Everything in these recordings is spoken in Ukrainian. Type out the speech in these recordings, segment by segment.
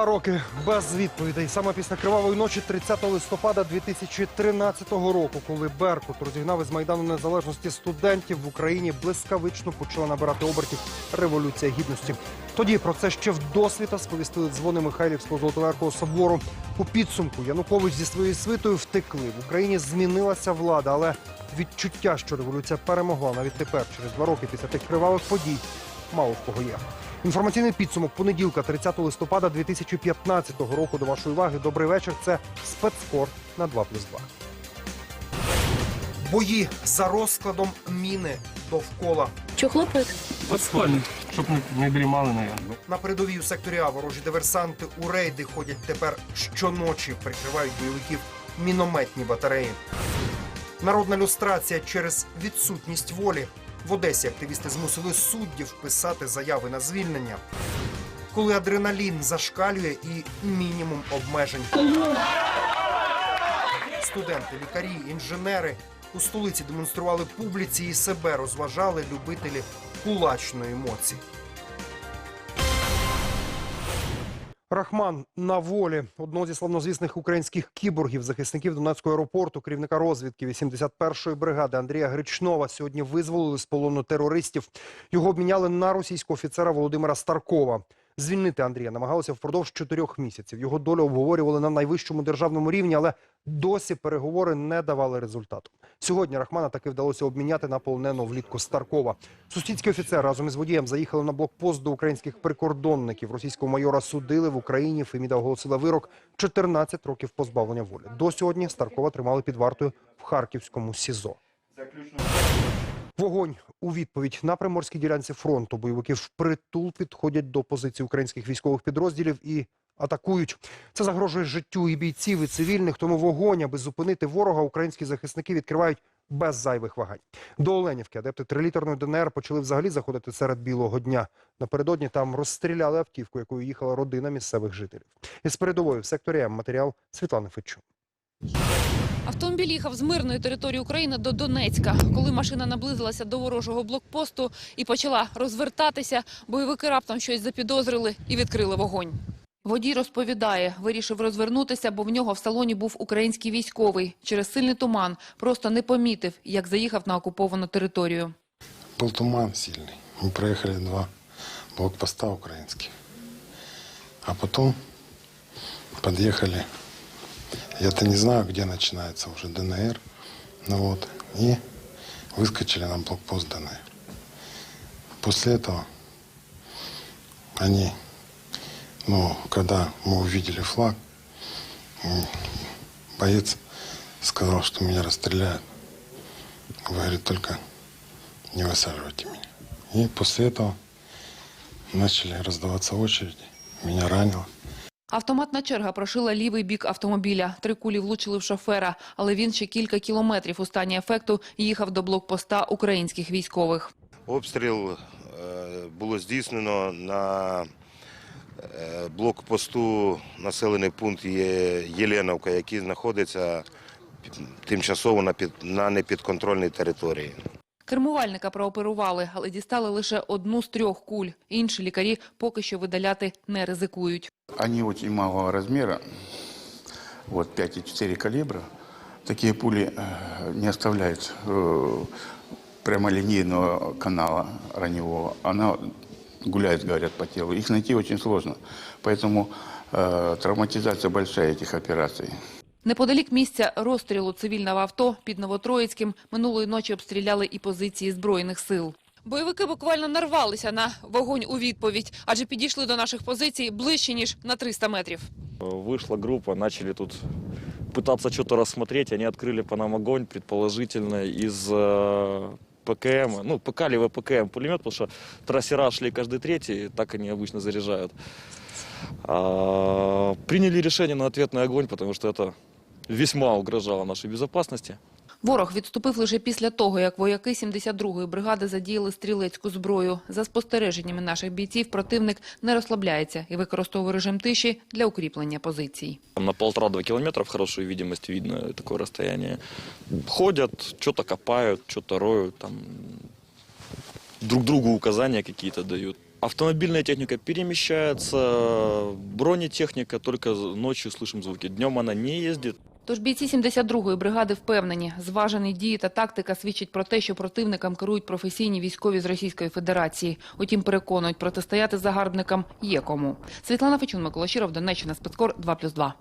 Два роки без відповідей. Саме після кривавої ночі 30 листопада 2013 року, коли Беркут розігнав із майдану незалежності студентів в Україні, блискавично почала набирати обертів революція гідності. Тоді про це ще вдосвіта сповістили дзвони Михайлівського золотоверхого собору. У підсумку Янукович зі своєю свитою втекли. В Україні змінилася влада, але відчуття, що революція перемогла навіть тепер, через два роки після тих кривавих подій, мало в кого є. Інформаційний підсумок понеділка, 30 листопада 2015 року. До вашої уваги. Добрий вечір. Це спецспорт на 2+,2. Бої за розкладом міни довкола. Чого хлопець? Подспальник, щоб не, не дрімали, наверное. На передовій у секторі А ворожі диверсанти у рейди ходять тепер щоночі, прикривають бойовиків мінометні батареї. Народна люстрація через відсутність волі. В Одесі активісти змусили суддів писати заяви на звільнення. Коли адреналін зашкалює і мінімум обмежень. Студенти, лікарі, інженери у столиці демонстрували публіці і себе розважали любителі кулачної емоції. Рахман на волі одного зі славнозвісних українських кіборгів, захисників Донецького аеропорту, керівника розвідки 81-ї бригади Андрія Гречнова сьогодні визволили з полону терористів. Його обміняли на російського офіцера Володимира Старкова. Звільнити Андрія намагалися впродовж чотирьох місяців. Його долю обговорювали на найвищому державному рівні, але досі переговори не давали результату. Сьогодні Рахмана таки вдалося обміняти на полоненого влітку Старкова. Сусідський офіцер разом із водієм заїхали на блокпост до українських прикордонників. Російського майора судили в Україні. Феміда оголосила вирок 14 років позбавлення волі. До сьогодні Старкова тримали під вартою в Харківському СІЗО. Вогонь у відповідь на приморській ділянці фронту. Бойовики впритул підходять до позицій українських військових підрозділів і атакують. Це загрожує життю і бійців, і цивільних. Тому вогонь, аби зупинити ворога, українські захисники відкривають без зайвих вагань. До Оленівки адепти трилітерної ДНР почали взагалі заходити серед білого дня. Напередодні там розстріляли автівку, якою їхала родина місцевих жителів. Із передової в секторі М матеріал Світлани Федчук. Автомобіль їхав з мирної території України до Донецька. Коли машина наблизилася до ворожого блокпосту і почала розвертатися, бойовики раптом щось запідозрили і відкрили вогонь. Водій розповідає, вирішив розвернутися, бо в нього в салоні був український військовий. Через сильний туман просто не помітив, як заїхав на окуповану територію. Был туман сильный. Мы проехали два блокпоста украинских. А потом подъехали. Я-то не знаю, где начинается уже ДНР. Ну вот. И выскочили на блокпост ДНР. После этого они, ну, когда мы увидели флаг, боец сказал, что меня расстреляют. Говорит, только не высаживайте меня. И после этого начали раздаваться очереди. Меня ранило. Автоматна черга прошила лівий бік автомобіля. Три кулі влучили в шофера, але він ще кілька кілометрів у стані ефекту їхав до блокпоста українських військових. Обстріл е, було здійснено на е, блокпосту населений пункт Єленовка, який знаходиться тимчасово на непідконтрольній території. Кермувальника прооперували, але дістали лише одну з трьох куль. Інші лікарі поки що видаляти не ризикують. Они очень малого размера, вот 5,4 калибра. Такие пули э, не оставляют э, прямолинейного канала раневого. Она гуляет, говорят, по телу. Их найти очень сложно. Поэтому э, травматизация большая этих операций. Неподалік місця розстрілу цивільного авто під Новотроїцьким минулої ночі обстріляли і позиції Збройних сил. Бойовики буквально нарвалися на вогонь у відповідь, адже підійшли до наших позицій ближче, ніж на 300 метрів. Вышла группа, начали тут пытаться что-то рассмотреть. Они открыли по нам огонь, предположительно, из э, ПКМ. Ну, ПК либо ПКМ пулемет, потому что трассера шли каждый третий, так они обычно заряжают. А, приняли решение на ответный огонь, потому что это весьма угрожало нашей безопасности. Ворог відступив лише після того, як вояки 72-ї бригади задіяли стрілецьку зброю. За спостереженнями наших бійців, противник не розслабляється і використовує режим тиші для укріплення позицій. Там на полтора-два километра в хорошую видимость видно такое расстояние. Ходят, что-то копают, что-то там друг другу указания какие-то дают. Автомобильная техника перемещается, бронетехника только ночью слышим звуки. Днем она не ездит. Тож бійці 72-ї бригади впевнені, зважені дії та тактика свідчать про те, що противникам керують професійні військові з Російської Федерації. Утім, переконують, протистояти загарбникам є кому. Світлана Фечун, Микола Щиров, Донеччина, Спецкор 2+,2.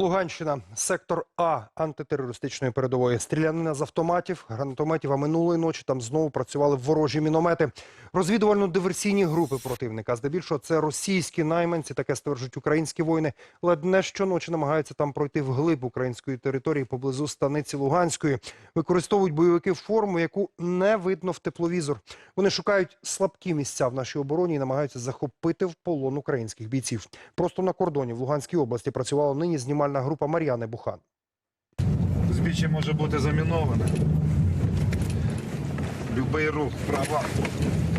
Луганщина, сектор А антитерористичної передової. Стрілянина з автоматів, гранатометів, а минулої ночі там знову працювали ворожі міномети. Розвідувально-диверсійні групи противника. Здебільшого це російські найманці, таке стверджують українські воїни. Ледь не щоночі намагаються там пройти вглиб української території поблизу станиці Луганської. Використовують бойовики форму, яку не видно в тепловізор. Вони шукають слабкі місця в нашій обороні і намагаються захопити в полон українських бійців. Просто на кордоні в Луганській області працювала нині знімальна група Мар'яни Бухан. Збіччя може бути заміноване. Любий рух вправо,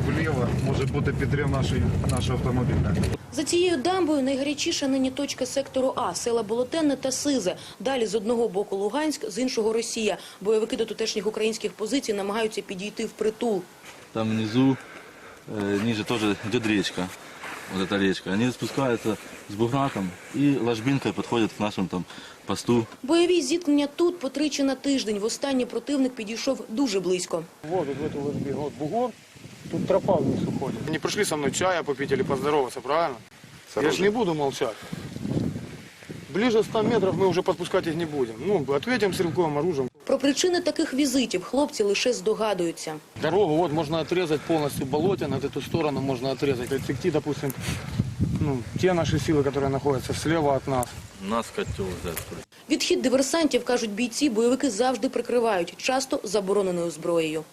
вліво може бути підрив нашої, нашого автомобіля. За цією дамбою найгарячіша нині точка сектору А – села Болотенне та Сизе. Далі з одного боку Луганськ, з іншого Росія. Бойовики до тутешніх українських позицій намагаються підійти в притул. Там внизу, э, ниже тоже идет речка. Вот эта речка. Они спускаются с бугратом и ложбинкой подходят к нашему там посту. Бойові зіткнення тут по тричі на тиждень. Востаннє противник підійшов дуже близько. Вот, вот в эту вот вот бугор, тут тропа вниз уходит. Не пришли со мной чая попить или поздороваться, правильно? Я же не буду молчать. Ближе 100 метров мы уже подпускать их не будем. Ну, ответим стрелковым оружием. Про причини таких візитів хлопці лише здогадуються. Дорогу вот можно отрезать полностью болотин, от эту сторону можно отрезать. Отсекти, допустим, ну, те наши силы, которые находятся слева от нас. Нас котел взять. что ли. Відхід диверсантів, кажуть бійці, бойовики завжди прикривають, часто забороненою зброєю.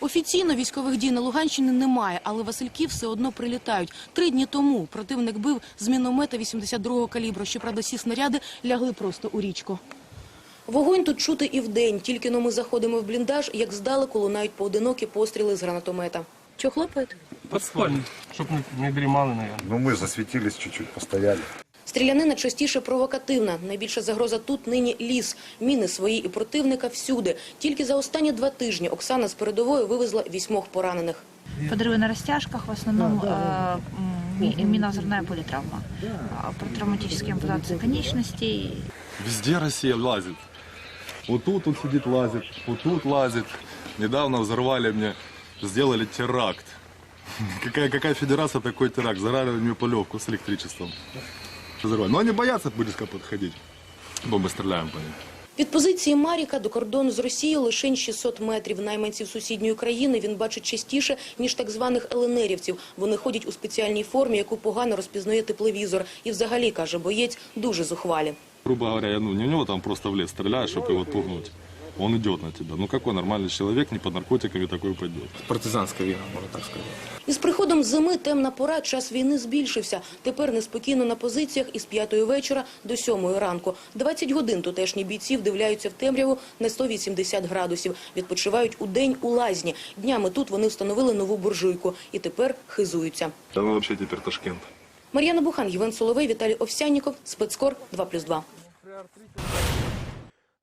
Офіційно військових дій на Луганщині немає, але Васильки все одно прилітають. Три дні тому противник бив з міномета 82-го калібру. Щоправда, всі снаряди лягли просто у річку. Вогонь тут чути і вдень. Тільки но ми заходимо в бліндаж, як здалеку лунають поодинокі постріли з гранатомета. Чого хлопають? Под спальню, щоб не, не дрімали, наверное. Ну, мы засветились чуть-чуть, постояли. Стрілянина частіше провокативна. Найбільша загроза тут нині ліс. Міни свої і противника всюди. Тільки за останні два тижні Оксана з передової вивезла вісьмох поранених. Подрывы на растяжках, в основном э, м, ми- минозорная политравма. А, Травматические ампутации конечностей. Везде Россия лазит. Вот тут вот сидит лазит, вот тут лазит. Недавно взорвали мне, сделали теракт. Какая, какая федерация такой теракт? Зарали мне полевку с электричеством. Взорвали. Но они боятся близко подходить. Бомбы стреляем по ним. Від позиції Маріка до кордону з Росією лише 600 метрів. Найманців сусідньої країни він бачить частіше, ніж так званих еленерівців. Вони ходять у спеціальній формі, яку погано розпізнає тепловізор. І взагалі, каже боєць, дуже зухвалі. Грубо говоря, я, ну, не в него там просто в лес стреляешь, чтобы его отпугнуть. Он идет на тебя. Ну какой нормальный человек не под наркотиками такой пойдет? Партизанська війна, можна так сказати. Із приходом зими темна пора, час війни збільшився. Тепер неспокійно на позиціях із п'ятої вечора до сьомої ранку. 20 годин тутешні бійці вдивляються в темряву на 180 градусів. Відпочивають у день у лазні. Днями тут вони встановили нову буржуйку і тепер хизуються. Да ну вообще теперь Ташкент. Мар'яна Бухан, Євген Соловей, Віталій Овсянніков, Спецкор 2+,2.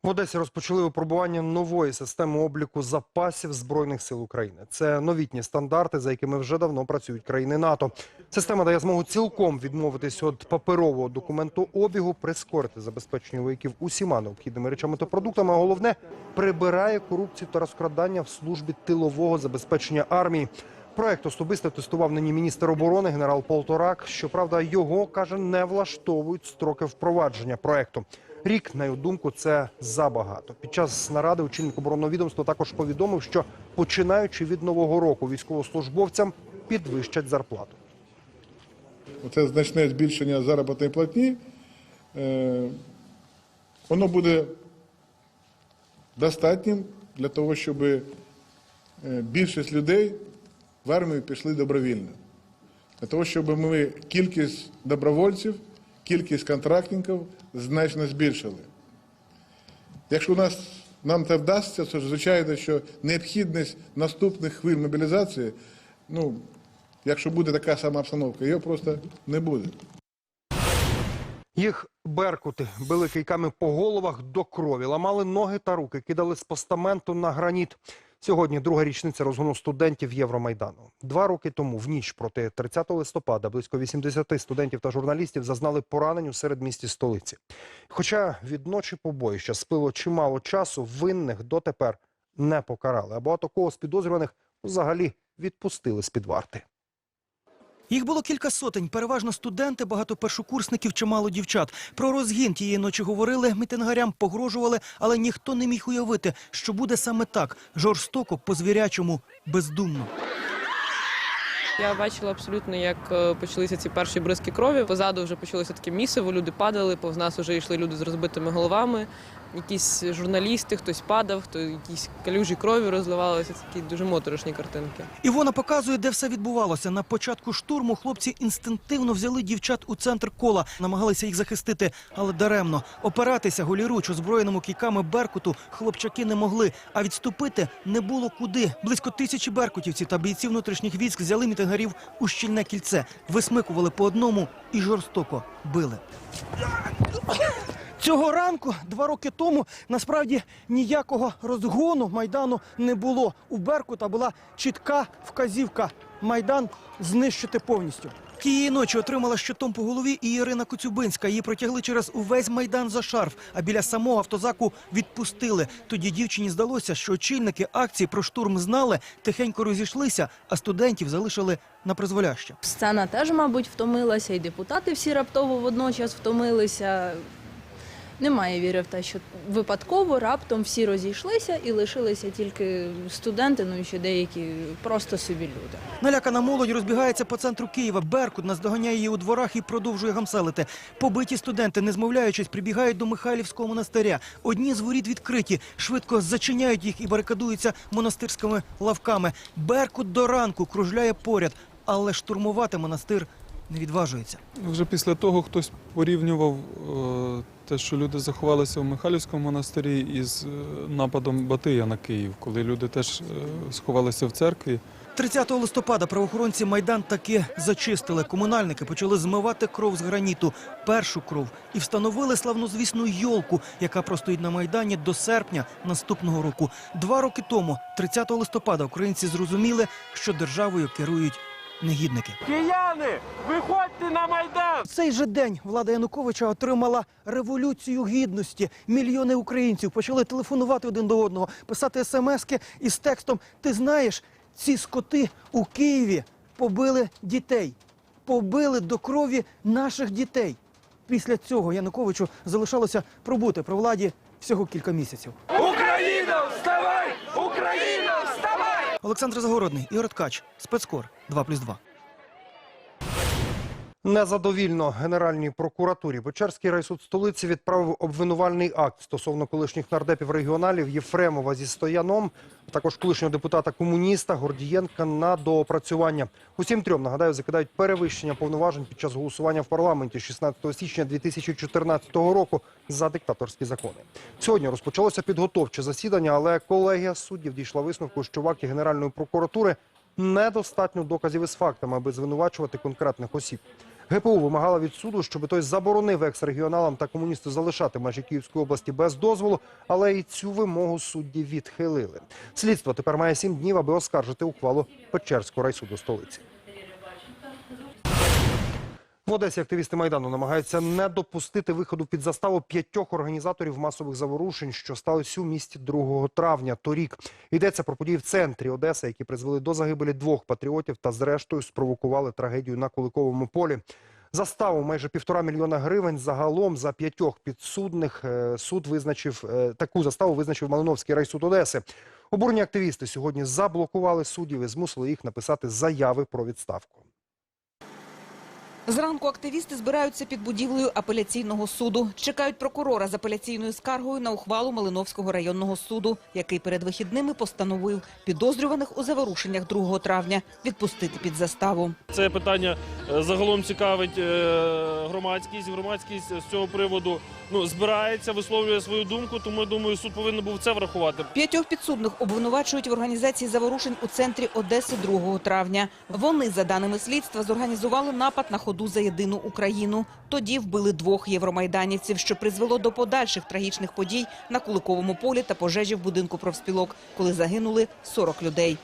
В Одесі розпочали випробування нової системи обліку запасів Збройних сил України. Це новітні стандарти, за якими вже давно працюють країни НАТО. Система дає змогу цілком відмовитись від паперового документообігу, прискорити забезпечення вояків усіма необхідними речами та продуктами. А головне прибирає корупцію та розкрадання в службі тилового забезпечення армії. Проект особисто тестував нині міністр оборони генерал Полторак. Щоправда, його каже, не влаштовують строки впровадження проекту. Рік, на його думку, це забагато. Під час наради очільник оборонного відомства також повідомив, що починаючи від нового року військовослужбовцям підвищать зарплату. Це значне збільшення заробітної платні, е, воно буде достатнім для того, щоб е, більшість людей в армію пішли добровільно. Для того, щоб ми кількість добровольців, кількість контрактників значно збільшили. Якщо у нас нам це вдасться, то звичайно, що необхідність наступних хвиль мобілізації, ну, якщо буде така сама обстановка, його просто не буде. Їх беркути били кийками по головах до крові, ламали ноги та руки, кидали з постаменту на граніт. Сьогодні друга річниця розгону студентів Євромайдану. Два роки тому, в ніч проти 30 листопада, близько 80 студентів та журналістів зазнали поранень у середмісті столиці. Хоча від ночі побоїща спило чимало часу, винних дотепер не покарали. А багато кого з підозрюваних взагалі відпустили з-під варти. Їх було кілька сотень, переважно студенти, багато першокурсників, чимало дівчат. Про розгін тієї ночі говорили, мітингарям погрожували, але ніхто не міг уявити, що буде саме так – жорстоко, по-звірячому, бездумно. Я бачила абсолютно, як е, почалися ці перші бризки крові. Позаду вже почалося таке місиво, люди падали, повз нас вже йшли люди з розбитими головами. Якісь журналісти, хтось падав, хто якісь калюжі крові розливалися. Такі дуже моторошні картинки. Івона показує, де все відбувалося. На початку штурму хлопці інстинктивно взяли дівчат у центр кола, намагалися їх захистити, але даремно. Опиратися голіруч озброєному кійками беркуту хлопчаки не могли, а відступити не було куди. Близько тисячі беркутівців та бійців внутрішніх військ взяли мітингарів у щільне кільце, висмикували по одному і жорстоко били. Цього ранку, два роки тому, насправді ніякого розгону майдану не було. У Беркута була чітка вказівка майдан знищити повністю. Тієї ночі отримала щитом по голові і Ірина Коцюбинська. Її протягли через увесь майдан за шарф, а біля самого автозаку відпустили. Тоді дівчині здалося, що очільники акції про штурм знали, тихенько розійшлися, а студентів залишили на призволяще. Сцена теж, мабуть, втомилася, і депутати всі раптово водночас втомилися. Немає віри в те, що випадково раптом всі розійшлися і лишилися тільки студенти, ну і ще деякі просто собі люди. Налякана молодь розбігається по центру Києва. Беркут наздоганяє її у дворах і продовжує гамселити. Побиті студенти, не змовляючись, прибігають до Михайлівського монастиря. Одні з воріт відкриті, швидко зачиняють їх і барикадуються монастирськими лавками. Беркут до ранку кружляє поряд, але штурмувати монастир не відважується. Вже після того хтось порівнював е, те, що люди заховалися в Михайлівському монастирі із е, нападом Батия на Київ, коли люди теж е, сховалися в церкві. 30 листопада правоохоронці Майдан таки зачистили. Комунальники почали змивати кров з граніту, першу кров, і встановили славнозвісну йолку, яка простоїть на Майдані до серпня наступного року. Два роки тому, 30 листопада, українці зрозуміли, що державою керують негідники. Кияни, виходьте на Майдан! В цей же день влада Януковича отримала революцію гідності. Мільйони українців почали телефонувати один до одного, писати смски із текстом Ти знаєш, ці скоти у Києві побили дітей, побили до крові наших дітей. Після цього Януковичу залишалося пробути при владі всього кілька місяців. Олександр Загородний, Ігор Ткач, спецкор 2+,2. Незадовільно Генеральній прокуратурі Печерський райсуд столиці відправив обвинувальний акт стосовно колишніх нардепів регіоналів Єфремова зі Стояном, а також колишнього депутата комуніста Гордієнка на доопрацювання. Усім трьом нагадаю закидають перевищення повноважень під час голосування в парламенті 16 січня 2014 року за диктаторські закони. Сьогодні розпочалося підготовче засідання, але колегія суддів дійшла висновку, що в акті Генеральної прокуратури недостатньо доказів із фактами, аби звинувачувати конкретних осіб. ГПУ вимагала від суду, щоб той заборонив екс-регіоналам та комуністу залишати межі Київської області без дозволу, але і цю вимогу судді відхилили. Слідство тепер має сім днів, аби оскаржити ухвалу Печерського райсуду столиці. Одесі активісти Майдану намагаються не допустити виходу під заставу п'ятьох організаторів масових заворушень, що сталися у місті 2 травня торік. Йдеться про події в центрі Одеси, які призвели до загибелі двох патріотів та зрештою спровокували трагедію на Куликовому полі. Заставу майже півтора мільйона гривень. Загалом за п'ятьох підсудних е, суд визначив е, таку заставу. Визначив Малиновський райсуд Одеси. Обурені активісти сьогодні заблокували суддів і змусили їх написати заяви про відставку. Зранку активісти збираються під будівлею апеляційного суду. Чекають прокурора з апеляційною скаргою на ухвалу Малиновського районного суду, який перед вихідними постановив підозрюваних у заворушеннях 2 травня відпустити під заставу. Це питання е, загалом цікавить е, громадськість. Громадськість з цього приводу ну, збирається, висловлює свою думку, тому я думаю, суд повинен був це врахувати. П'ятьох підсудних обвинувачують в організації заворушень у центрі Одеси 2 травня. Вони, за даними слідства, зорганізували напад на ходу за єдину Україну. Тоді вбили двох євромайданівців, що призвело до подальших трагічних подій на Куликовому полі та пожежі в будинку профспілок, коли загинули 40 людей.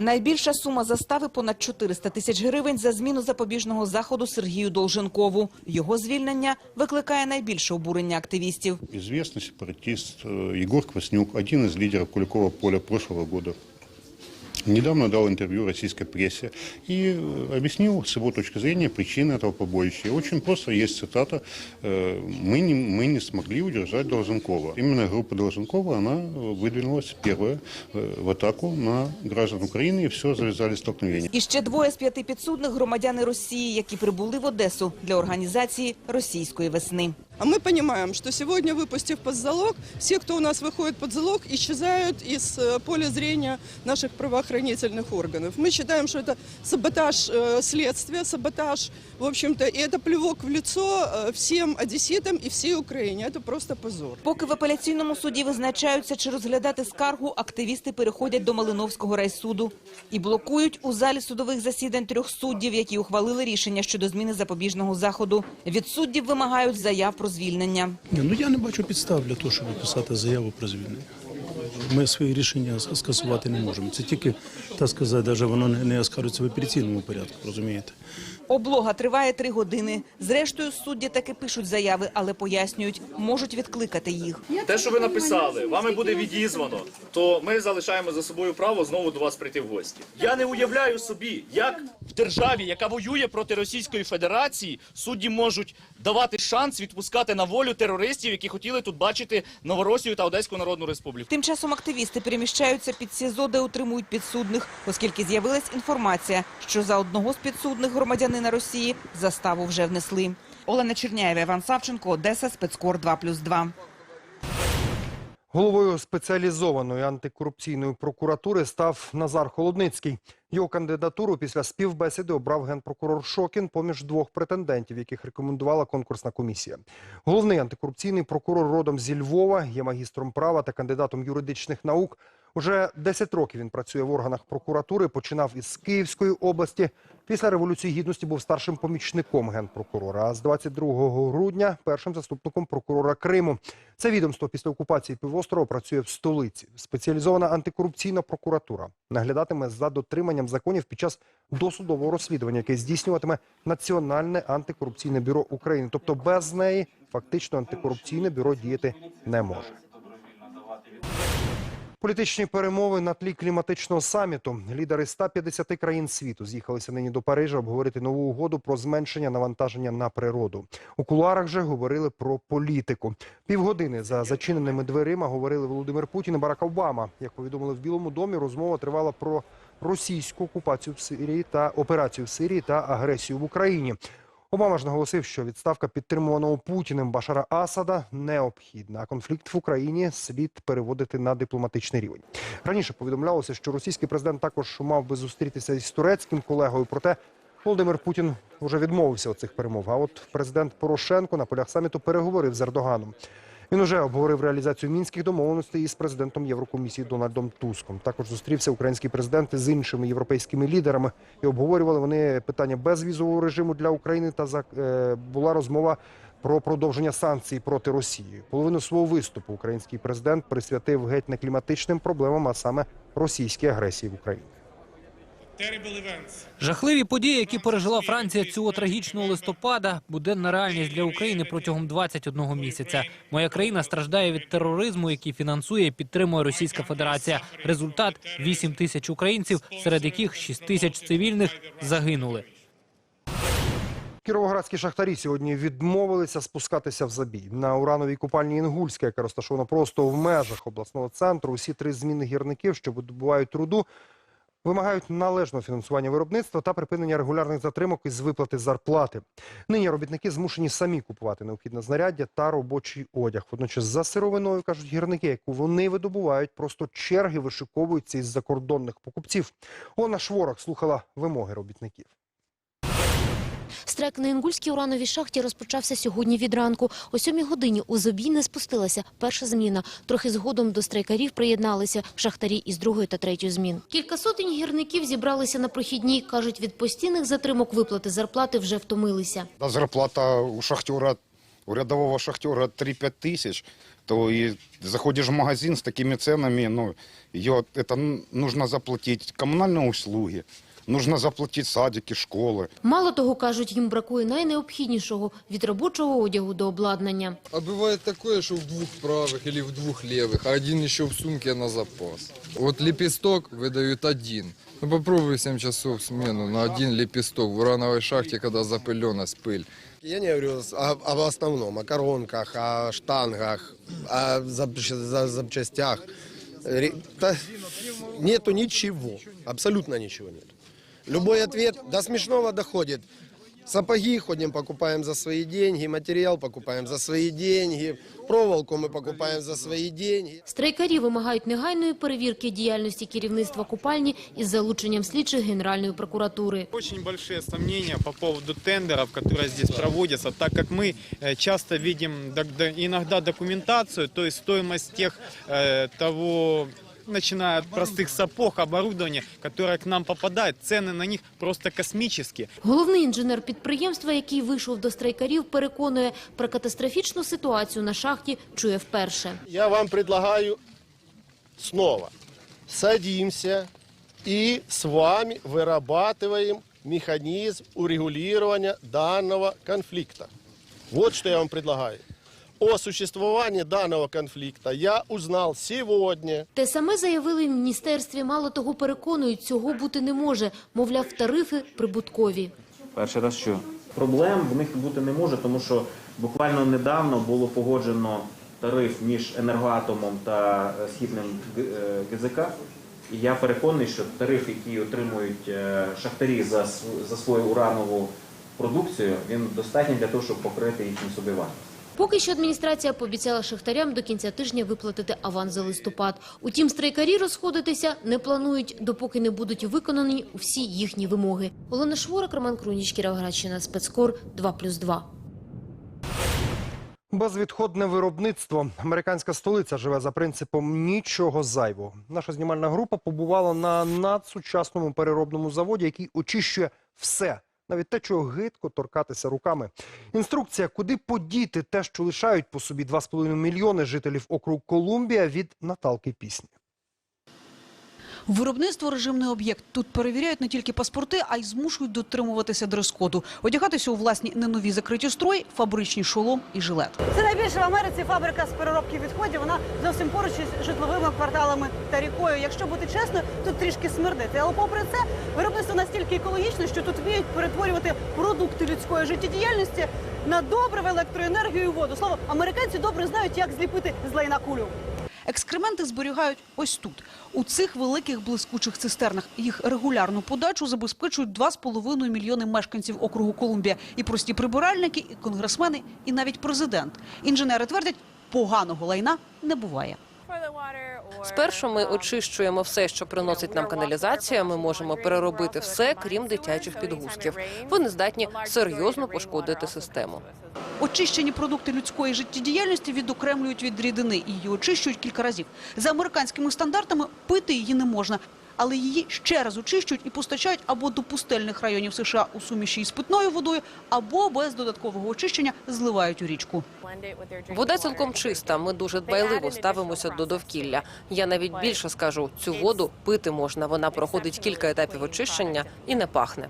Найбільша сума застави понад 400 тисяч гривень за зміну запобіжного заходу Сергію Долженкову. Його звільнення викликає найбільше обурення активістів. Известный сепаратист э, Егор Кваснюк, один из лидеров Куликова поля прошлого года, недавно дал интервью российской прессе и э, объяснил с его точки зрения причины этого побоища. И очень просто есть цитата э, «Мы не, мы не смогли удержать Долженкова». Именно группа Долженкова, она э, выдвинулась первая э, в атаку на граждан Украины, и все завязали столкновения. І ще двоє з п'яти підсудних громадяни Росії, які прибули в Одесу для організації російської весни. А мы понимаем, что сегодня, выпустив под залог, все, кто у нас выходит под залог, исчезают из э, поля зрения наших правоохранительных органов. Мы считаем, что это саботаж э, следствия, саботаж, в общем-то, и это плевок в лицо э, всем одесситам и всей Украине. Это просто позор. Поки в апеляційному суді визначаються, чи розглядати скаргу, активісти переходять до Малиновського райсуду і блокують у залі судових засідань трьох суддів, які ухвалили рішення щодо зміни запобіжного заходу. Від суддів вимагають заяв про звільнення. Ні, ну я не бачу підстав для того, щоб писати заяву про звільнення. Ми свої рішення скасувати не можемо. Це тільки, так сказати, навіть воно не, не оскаржується в апеляційному порядку, розумієте? Облога триває три години. Зрештою, судді таки пишуть заяви, але пояснюють, можуть відкликати їх. Те, що ви написали, вами буде відізвано, то ми залишаємо за собою право знову до вас прийти в гості. Я не уявляю собі, як в державі, яка воює проти Російської Федерації, судді можуть давати шанс відпускати на волю терористів, які хотіли тут бачити Новоросію та Одеську Народну Республіку. Тим часом активісти переміщаються під СІЗО, де утримують підсудних, оскільки з'явилась інформація, що за одного з підсудних громадянина Росії заставу вже внесли. Олена Черняєва, Іван Савченко, Одеса, спецкор 2+,2. Головою спеціалізованої антикорупційної прокуратури став Назар Холодницький. Його кандидатуру після співбесіди обрав генпрокурор Шокін поміж двох претендентів, яких рекомендувала конкурсна комісія. Головний антикорупційний прокурор родом зі Львова, є магістром права та кандидатом юридичних наук. Уже 10 років він працює в органах прокуратури, починав із Київської області. Після Революції Гідності був старшим помічником генпрокурора, а з 22 грудня – першим заступником прокурора Криму. Це відомство після окупації півострова працює в столиці. Спеціалізована антикорупційна прокуратура наглядатиме за дотриманням законів під час досудового розслідування, яке здійснюватиме Національне антикорупційне бюро України. Тобто без неї фактично антикорупційне бюро діяти не може. Політичні перемови на тлі кліматичного саміту. Лідери 150 країн світу з'їхалися нині до Парижа обговорити нову угоду про зменшення навантаження на природу. У кулуарах же говорили про політику. Півгодини за зачиненими дверима говорили Володимир Путін і Барак Обама. Як повідомили в Білому домі, розмова тривала про російську окупацію в Сирії та операцію в Сирії та агресію в Україні. Обама ж наголосив, що відставка підтримуваного Путіним Башара Асада необхідна. А конфлікт в Україні слід переводити на дипломатичний рівень. Раніше повідомлялося, що російський президент також мав би зустрітися із турецьким колегою. Проте Володимир Путін вже відмовився від цих перемов. А от президент Порошенко на полях саміту переговорив з Ердоганом. Він уже обговорив реалізацію мінських домовленостей із президентом Єврокомісії Дональдом Туском. Також зустрівся український президент з іншими європейськими лідерами і обговорювали вони питання безвізового режиму для України. Та е, була розмова про продовження санкцій проти Росії. Половину свого виступу український президент присвятив геть не кліматичним проблемам, а саме російській агресії в Україні. Жахливі події, які пережила Франція цього трагічного листопада, буденна реальність для України протягом 21 місяця. Моя країна страждає від тероризму, який фінансує і підтримує Російська Федерація. Результат – 8 тисяч українців, серед яких 6 тисяч цивільних загинули. Кіровоградські шахтарі сьогодні відмовилися спускатися в забій. На урановій купальні Інгульська, яка розташована просто в межах обласного центру, усі три зміни гірників, що видобувають труду, вимагають належного фінансування виробництва та припинення регулярних затримок із виплати зарплати. Нині робітники змушені самі купувати необхідне знаряддя та робочий одяг. Водночас за сировиною, кажуть гірники, яку вони видобувають, просто черги вишиковуються із закордонних покупців. Она Шворок слухала вимоги робітників. Страйк на Інгульській урановій шахті розпочався сьогодні від ранку. О сьомій годині у Зобій не спустилася перша зміна. Трохи згодом до страйкарів приєдналися шахтарі із другої та третьої змін. Кілька сотень гірників зібралися на прохідній. Кажуть, від постійних затримок виплати зарплати вже втомилися. Да, зарплата у шахтера, у рядового шахтера 3-5 тысяч, то и заходишь в магазин с такими ценами, ну, ее, это н- нужно заплатить коммунальные услуги, нужно заплатить садики, школы. Мало того, кажуть, їм бракує найнеобхіднішого – від робочого одягу до обладнання. А бывает такое, что в двух правых или в двух левых, а один еще в сумке на запас. Вот лепесток выдают один. Ну попробуй 7 часов смену на один лепесток в урановой шахте, когда запыленность, пыль. Я не говорю о- об основном, о коронках, о штангах, о запч- за- запчастях. Ре- да нету ничего, абсолютно ничего нет. Любой ответ до смешного доходит. Сапоги ходим, покупаем за свои деньги, материал покупаем за свои деньги, проволоку мы покупаем за свои деньги. Страйкарі вимагають негайної перевірки діяльності керівництва купальні із залученням слідчих Генеральної прокуратури. Очень большие сомнения по поводу тендеров, которые здесь проводятся, так как мы э, часто видим док- до- иногда документацию, то есть стоимость тех э, того начиная от простых сапог, оборудования, которое к нам попадает, цены на них просто космические. Головний інженер підприємства, який вийшов до страйкарів, переконує, про катастрофічну ситуацію на шахті чує вперше. Я вам предлагаю снова садимся и с вами вырабатываем механизм урегулирования данного конфликта. Вот что я вам предлагаю. О существовании данного конфликта я узнал сегодня. Те саме заявили в міністерстві. Мало того, переконують, цього бути не може. Мовляв, тарифи прибуткові. Перший раз що? Проблем в них бути не може, тому що буквально недавно було погоджено тариф між енергоатомом та е, східним е, ГЗК. І я переконаний, що тариф, який отримують е, шахтарі за, за свою уранову продукцію, він достатній для того, щоб покрити їхню собівартість. Поки що адміністрація пообіцяла шахтарям до кінця тижня виплатити аванс за листопад. Утім, страйкарі розходитися не планують, допоки не будуть виконані всі їхні вимоги. Олена Шворак, Роман Круніч, Кіровоградщина, спецкор 2+,2. Безвідходне виробництво. Американська столиця живе за принципом нічого зайвого. Наша знімальна група побувала на надсучасному переробному заводі, який очищує все, навіть те, чого гидко торкатися руками. Інструкція, куди подіти те, що лишають по собі 2,5 мільйони жителів округу Колумбія від Наталки Пісні. Виробництво режимний об'єкт. Тут перевіряють не тільки паспорти, а й змушують дотримуватися дрес-коду. Одягатися у власні не нові закриті строї, фабричні шолом і жилет. Це найбільша в Америці фабрика з переробки відходів. Вона зовсім поруч із житловими кварталами та рікою. Якщо бути чесною, тут трішки смердити. Але попри це, виробництво настільки екологічне, що тут вміють перетворювати продукти людської життєдіяльності на добриво, електроенергію і воду. Слово, американці добре знають, як зліпити з лайна кулю. Екскременти зберігають ось тут, у цих великих блискучих цистернах. Їх регулярну подачу забезпечують 2,5 мільйони мешканців округу Колумбія. І прості прибиральники, і конгресмени, і навіть президент. Інженери твердять, поганого лайна не буває. Спершу ми очищуємо все, що приносить нам каналізація. Ми можемо переробити все, крім дитячих підгузків. Вони здатні серйозно пошкодити систему. Очищені продукти людської життєдіяльності відокремлюють від рідини і її очищують кілька разів. За американськими стандартами пити її не можна, але її ще раз очищують і постачають або до пустельних районів США у суміші із питною водою, або без додаткового очищення зливають у річку. Вода цілком чиста. Ми дуже дбайливо ставимося до довкілля. Я навіть більше скажу: цю воду пити можна. Вона проходить кілька етапів очищення і не пахне.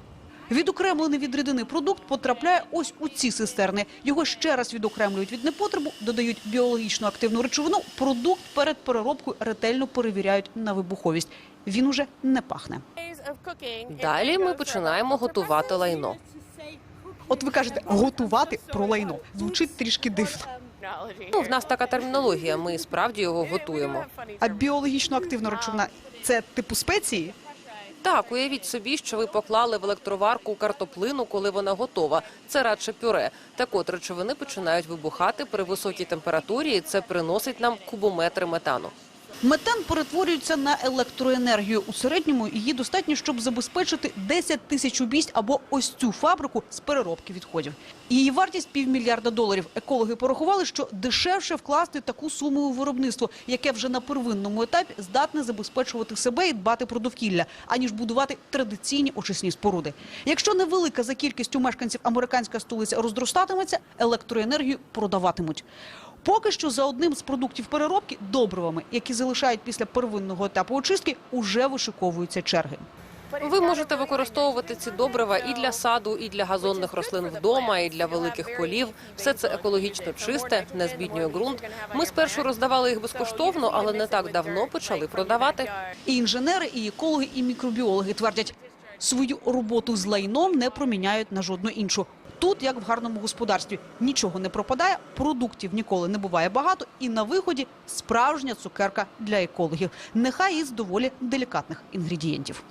Відокремлений від рідини продукт потрапляє ось у ці цистерни. Його ще раз відокремлюють від непотребу, додають біологічно активну речовину. Продукт перед переробкою ретельно перевіряють на вибуховість. Він уже не пахне. Далі ми починаємо готувати лайно. От ви кажете, готувати про лайно. Звучить трішки дивно. Ну, в нас така термінологія. Ми справді його готуємо. А біологічно активна речовина це типу спеції? Так, уявіть собі, що ви поклали в електроварку картоплину, коли вона готова. Це радше пюре. Так от речовини починають вибухати при високій температурі, і це приносить нам кубометри метану. Метан перетворюється на електроенергію. У середньому її достатньо, щоб забезпечити 10 тисяч убійств або ось цю фабрику з переробки відходів. Її вартість півмільярда доларів. Екологи порахували, що дешевше вкласти таку суму у виробництво, яке вже на первинному етапі здатне забезпечувати себе і дбати про довкілля, аніж будувати традиційні очисні споруди. Якщо невелика за кількістю мешканців американська столиця розростатиметься, електроенергію продаватимуть. Поки що за одним з продуктів переробки добривами, які залишають після первинного етапу очистки, уже вишиковуються черги. Ви можете використовувати ці добрива і для саду, і для газонних рослин вдома, і для великих полів. Все це екологічно чисте, не збіднює ґрунт. Ми спершу роздавали їх безкоштовно, але не так давно почали продавати. І інженери, і екологи, і мікробіологи твердять, свою роботу з лайном не проміняють на жодну іншу. Тут, як в гарному господарстві, нічого не пропадає, продуктів ніколи не буває багато, і на виході справжня цукерка для екологів. Нехай із доволі делікатних інгредієнтів.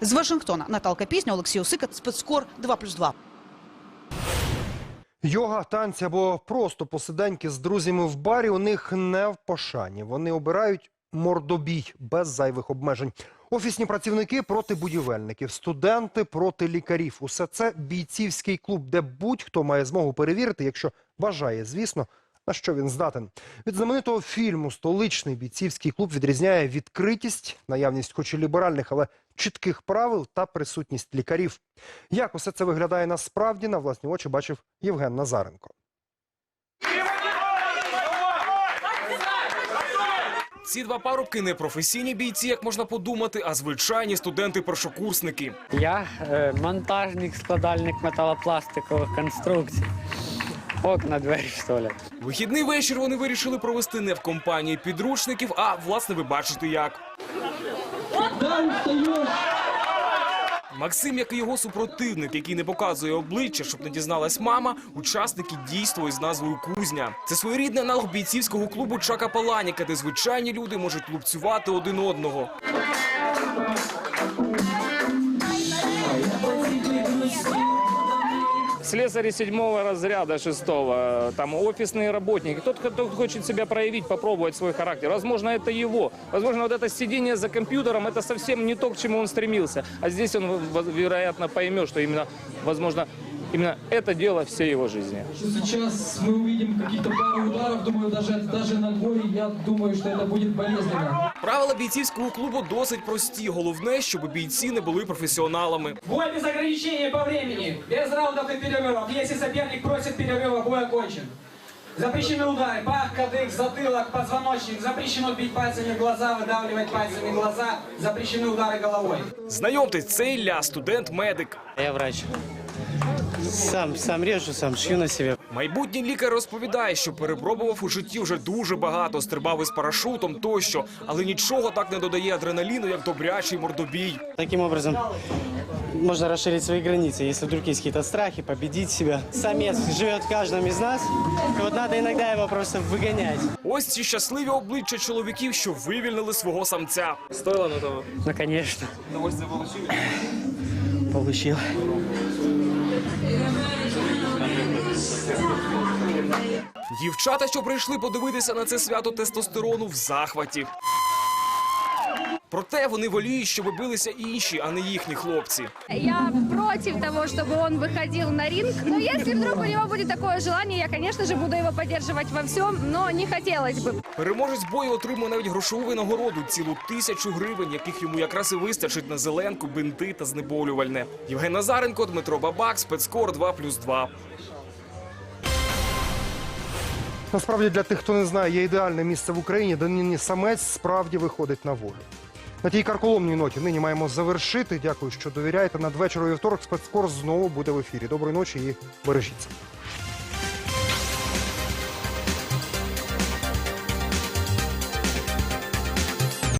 З Вашингтона Наталка Пісня, Олексій Осика, спецкор 2+,2. Йога, танці або просто посиденьки з друзями в барі у них не в пошані. Вони обирають мордобій без зайвих обмежень. Офісні працівники проти будівельників, студенти проти лікарів. Усе це бійцівський клуб, де будь-хто має змогу перевірити, якщо бажає, звісно, на що він здатен. Від знаменитого фільму Столичний бійцівський клуб відрізняє відкритість, наявність хоч і ліберальних, але чітких правил та присутність лікарів. Як усе це виглядає насправді, на власні очі бачив Євген Назаренко. Ці два парубки не професійні бійці, як можна подумати, а звичайні студенти-першокурсники. Я е, монтажник, складальник металопластикових конструкцій. Окна, двері, що. Вихідний вечір вони вирішили провести не в компанії підручників, а власне ви бачите як. Максим, як і його супротивник, який не показує обличчя, щоб не дізналась мама, учасники дійства із назвою Кузня. Це своєрідний аналог бійцівського клубу Чака Паланіка, де звичайні люди можуть лупцювати один одного. Слесари седьмого разряда, шестого, там офисные работники, тот, кто хочет себя проявить, попробовать свой характер. Возможно, это его. Возможно, вот это сидение за компьютером, это совсем не то, к чему он стремился. А здесь он, вероятно, поймет, что именно, возможно, именно это дело всей его жизни. Сейчас мы увидим какие-то пары ударов, думаю, даже, даже на дворе, я думаю, что это будет болезненно. Правила бійцівського клубу досить прості. Головне, щоб бійці не були професіоналами. Бой без ограничения по времени, без раундов и перерывов. Если соперник просит перерыва, бой окончен. Запрещены удары, пах, кадык, затылок, позвоночник. Запрещено бить пальцами в глаза, выдавливать пальцами глаза. Запрещены удары головой. Знайомтесь, це Ілля, студент-медик. Я врач. Сам, сам режу, сам шью на себе. Майбутній лікар розповідає, що перепробував у житті вже дуже багато, стрибав із парашутом тощо, але нічого так не додає адреналіну, як добрячий мордобій. Таким образом, можно расширить свои границы. Если вдруг есть какие-то страхи, победить себя. Самец живет в каждом из нас. И вот надо иногда его просто выгонять. Ось ці щасливі обличчя чоловіків, що вивільнили свого самця. Стоило на того? Ну, конечно. Удовольствие получили? Получил. Дівчата, що прийшли подивитися на це свято тестостерону в захваті. Проте вони воліють, щоб билися інші, а не їхні хлопці. Я против того, чтобы он выходил на ринг. Но если вдруг у него будет такое желание, я, конечно же, буду его поддерживать во всем, но не хотелось бы. Переможець бою отримує навіть грошову винагороду цілу тисячу гривень, яких йому якраз і вистачить на зеленку, бинти та знеболювальне. Євген Назаренко, Дмитро Бабак, спецкор 2+,2. Насправді для тих, хто не знає, є ідеальне місце в Україні, де нині самець справді виходить на волю. На тій карколомній ноті нині маємо завершити. Дякую, що довіряєте. Надвечір у вівторок спецкор знову буде в ефірі. Доброї ночі і бережіться.